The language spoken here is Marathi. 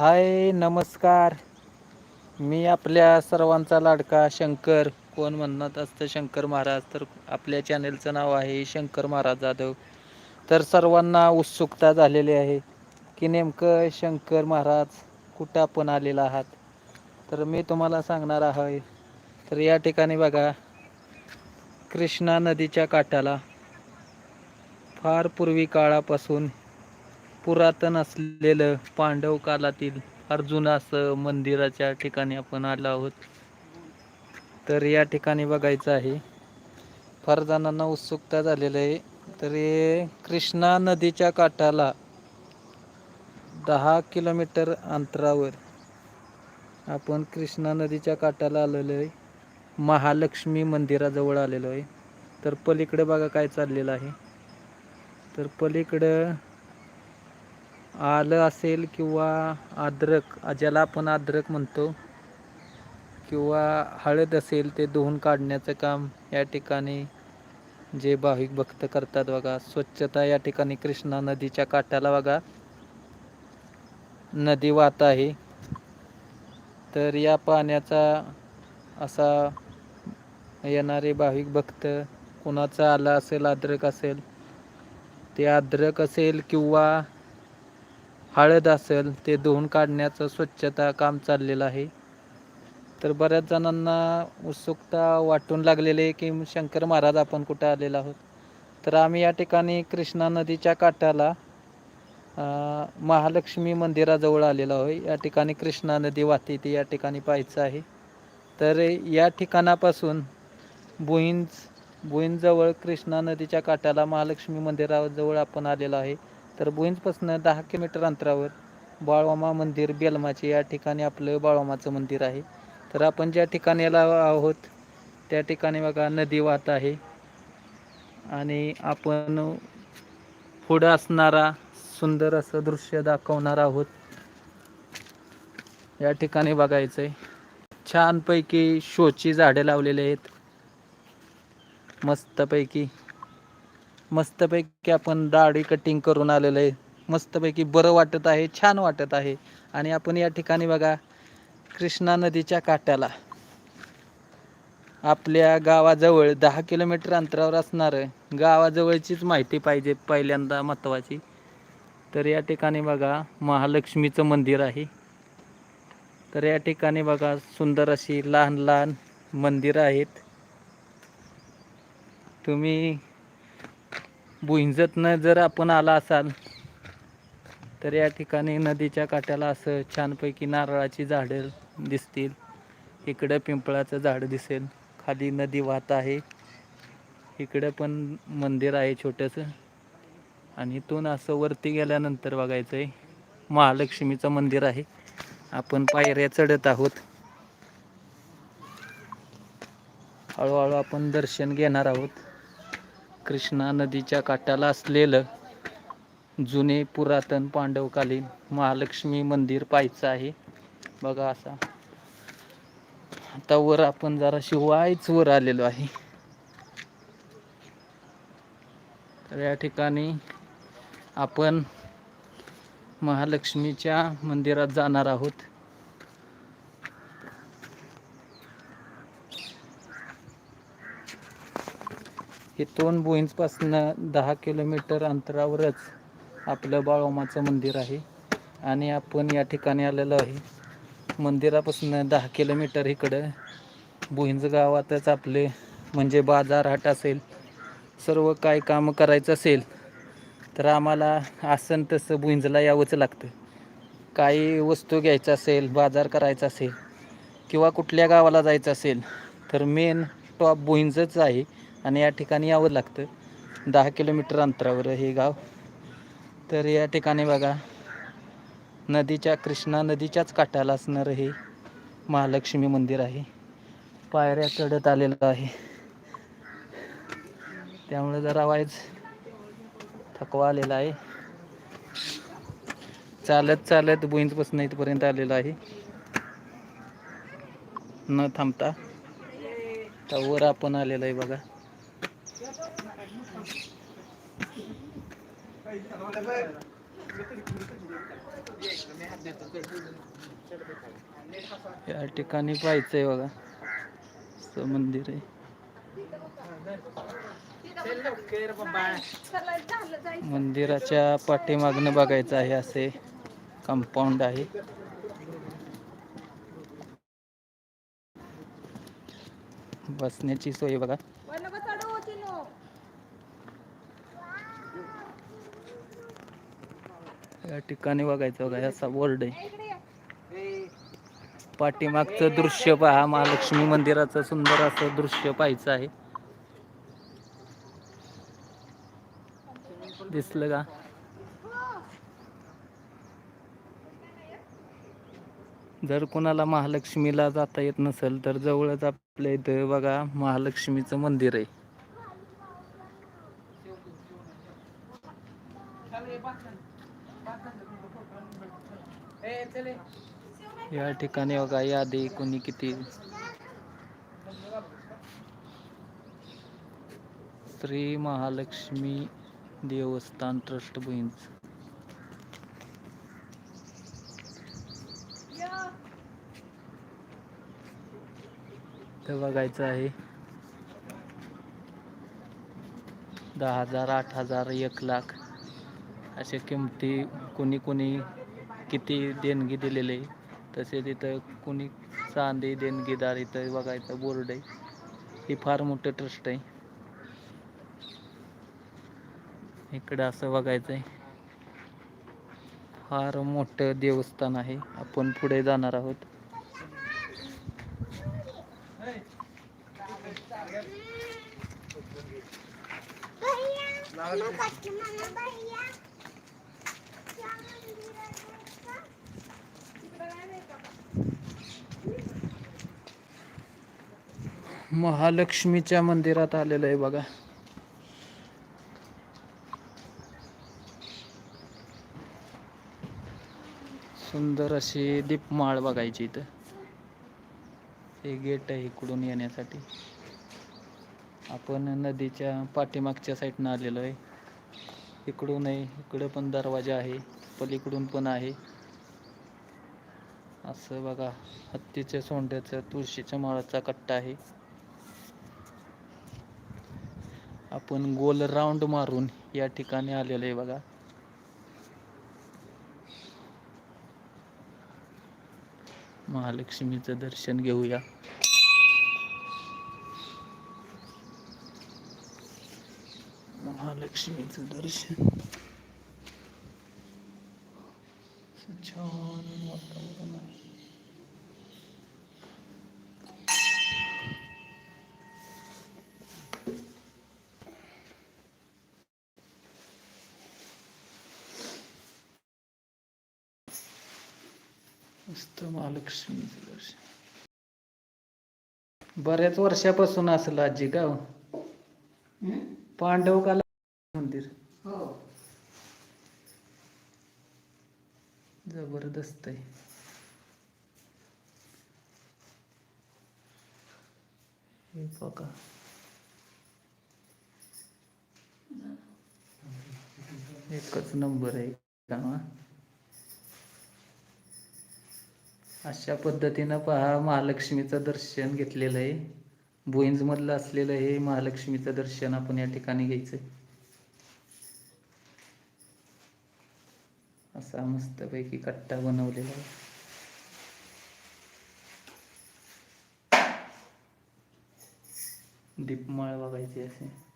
हाय नमस्कार. मी आपल्या सर्वांचा लाडका शंकर कोण म्हणत असतं शंकर महाराज तर आपल्या चॅनेलचं नाव आहे शंकर महाराज जाधव. तर सर्वांना उत्सुकता झालेली आहे की नेमकं शंकर महाराज कुठं आपण आलेला आहात? तर मी तुम्हाला सांगणार आहे तर या ठिकाणी बघा कृष्णा नदीच्या काठाला फार पूर्वी काळापासून पुरातन असलेलं पांडव कालातील फार असं मंदिराच्या ठिकाणी आपण आलो आहोत. तर या ठिकाणी बघायचं आहे. फार जणांना उत्सुकता झालेलं आहे. तर हे कृष्णा नदीच्या काठाला दहा किलोमीटर अंतरावर आपण कृष्णा नदीच्या काठाला आलेलो आहे. महालक्ष्मी मंदिराजवळ आलेलो आहे. तर पलीकडे बघा काय चाललेलं आहे. तर पलीकडं आलं असेल किंवा अद्रक ज्याला आपण अद्रक म्हणतो किंवा हळद असेल ते धुवून काढण्याचं काम या ठिकाणी जे भाविक भक्त करतात बघा. स्वच्छता या ठिकाणी कृष्णा नदीच्या काठाला बघा. नदी वाहत आहे. तर या पाण्याचा असा येणारे भाविक भक्त कुणाचं आलं असेल अद्रक असेल ते अद्रक असेल किंवा हळद असेल ते धुवून काढण्याचं स्वच्छता काम चाललेलं आहे. तर बऱ्याच जणांना उत्सुकता वाटून लागलेली आहे की शंकर महाराज आपण कुठं आलेलो आहोत. तर आम्ही या ठिकाणी कृष्णा नदीच्या काठाला महालक्ष्मी मंदिराजवळ आलेलो आहे. या ठिकाणी कृष्णा नदी वाहते ती या ठिकाणी पाहायचं आहे. तर या ठिकाणापासून भुईंज भुईंजवळ कृष्णा नदीच्या काठाला महालक्ष्मी मंदिराजवळ आपण आलेलो आहे. तर बुईंजपासून दहा किलोमीटर अंतरावर बाळवामा मंदिर बेलमाचे या ठिकाणी आपलं बाळवामाचं मंदिर आहे. तर आपण ज्या ठिकाणी याला आहोत त्या ठिकाणी बघा नदी वाहत आहे. आणि आपण पुढं असणारा सुंदर असं दृश्य दाखवणार आहोत. या ठिकाणी बघायचं आहे छानपैकी शोची झाडे लावलेली आहेत. मस्तपैकी. मस्तपैकी आपण दाढी कटिंग करून आलेलं आहे. मस्तपैकी बरं वाटत आहे छान वाटत आहे. आणि आपण या ठिकाणी बघा कृष्णा नदीच्या काठाला आपल्या गावाजवळ दहा किलोमीटर अंतरावर असणारं गावाजवळचीच माहिती पाहिजे पहिल्यांदा महत्त्वाची तर या ठिकाणी बघा महालक्ष्मीचं मंदिर आहे. तर या ठिकाणी बघा सुंदर अशी लहान लहान मंदिरं आहेत. तुम्ही भुंजतनं जर आपण आला असाल तर या ठिकाणी नदीच्या काठाला असं छानपैकी नारळाची झाडं दिसतील. इकडं पिंपळाचं झाड दिसेल. खाली नदी वाहत आहे. इकडं पण मंदिर आहे छोटंसं. आणि इथून असं वरती गेल्यानंतर बघायचं आहे महालक्ष्मीचं मंदिर आहे. आपण पायऱ्या चढत आहोत. हळूहळू आपण दर्शन घेणार आहोत. कृष्णा नदीच्या काठाला असलेलं जुने पुरातन पांडवकालीन महालक्ष्मी मंदिर पाहायचं आहे. बघा असा. आता वर आपण जरा शिवायच वर आलेलो आहे. तर या ठिकाणी आपण महालक्ष्मीच्या मंदिरात जाणार आहोत. इथून बोईंजपासून दहा किलोमीटर अंतरावरच आपलं बाळोमाचं मंदिर आहे. आणि आपण या ठिकाणी आलेलो आहे. मंदिरापासून दहा किलोमीटर इकडं भुईंज गावातच आपले म्हणजे बाजार हाट असेल सर्व काय काम करायचं असेल तर आम्हाला आसन तसं भुईंजला यावंच लागतं. काही वस्तू घ्यायचं असेल बाजार करायचा असेल किंवा कुठल्या गावाला जायचं असेल तर मेन टॉप भुईंजच आहे. आणि या ठिकाणी यावं लागतं. दहा किलोमीटर अंतरावर हे गाव. तर या ठिकाणी बघा नदीच्या कृष्णा नदीच्याच काठाला असणारं हे महालक्ष्मी मंदिर आहे. पायऱ्या चढत आलेलं आहे. त्यामुळे जरा वाईज थकवा आलेला आहे. चालत चालत बुईंजपासून इथपर्यंत आलेलं आहे. न थांबता वर आपण आलेलं आहे बघा. या ठिकाणी पाहायचंय बघा. असं मंदिर आहे. मंदिराच्या पाठीमागनं बघायचं आहे असे कंपाऊंड आहे. बसण्याची सोय बघा. या ठिकाणी बघायचं बघा असा बोर्ड आहे. पाठीमागचं दृश्य पहा महालक्ष्मी मंदिराचं सुंदर असं दृश्य पाहायचं आहे. दिसलं का? जर कोणाला महालक्ष्मीला जाता येत नसेल तर जवळच आपल्या इथं बघा महालक्ष्मीचं मंदिर आहे. या ठिकाणी बघा यादी कोणी किती? श्री महालक्ष्मी देवस्थान ट्रस्ट भुईंज ते बघायचं आहे. दहा हजार आठ हजार एक लाख अशा किमती कोणी कोणी किती देणगी दिलेले तसेच इथं कुणी चांदी देणगीदार इथं बघायचं बोर्ड आहे. ही फार मोठं ट्रस्ट आहे. इकडं असं बघायचं आहे फार मोठं देवस्थान आहे. आपण पुढे जाणार आहोत. महालक्ष्मीच्या मंदिरात आलेलं आहे बघा. सुंदर अशी दीपमाळ बघायची इथं. हे गेट आहे इकडून येण्यासाठी. आपण नदीच्या पाठीमागच्या साईडनं आलेलो आहे. इकडून आहे इकडं पण दरवाजा आहे पलीकडून पण आहे. असं बघा हत्तीच्या सोंड्याचं तुळशीच्या माळाचा कट्टा आहे. आपण गोल राऊंड मारून या ठिकाणी आलेलो आहे बघा. महालक्ष्मीचं दर्शन घेऊया. महालक्ष्मीचं दर्शन असं छान वातावरण आहे मस्त महालक्ष्मीचं दर्शन बऱ्याच वर्षापासून असेल आजी गाव. पांडवकाला मंदिर. हो. जबरदस्त आहे. हे बघा. एकच नंबर आहे. का अशा पद्धतीनं पहा महालक्ष्मीचं दर्शन घेतलेलं आहे. भुईंजमधलं असलेलं हे महालक्ष्मीचं दर्शन आपण या ठिकाणी घ्यायचं असा मस्तपैकी कट्टा बनवलेला आहे. दीपमाळ बघायची असे.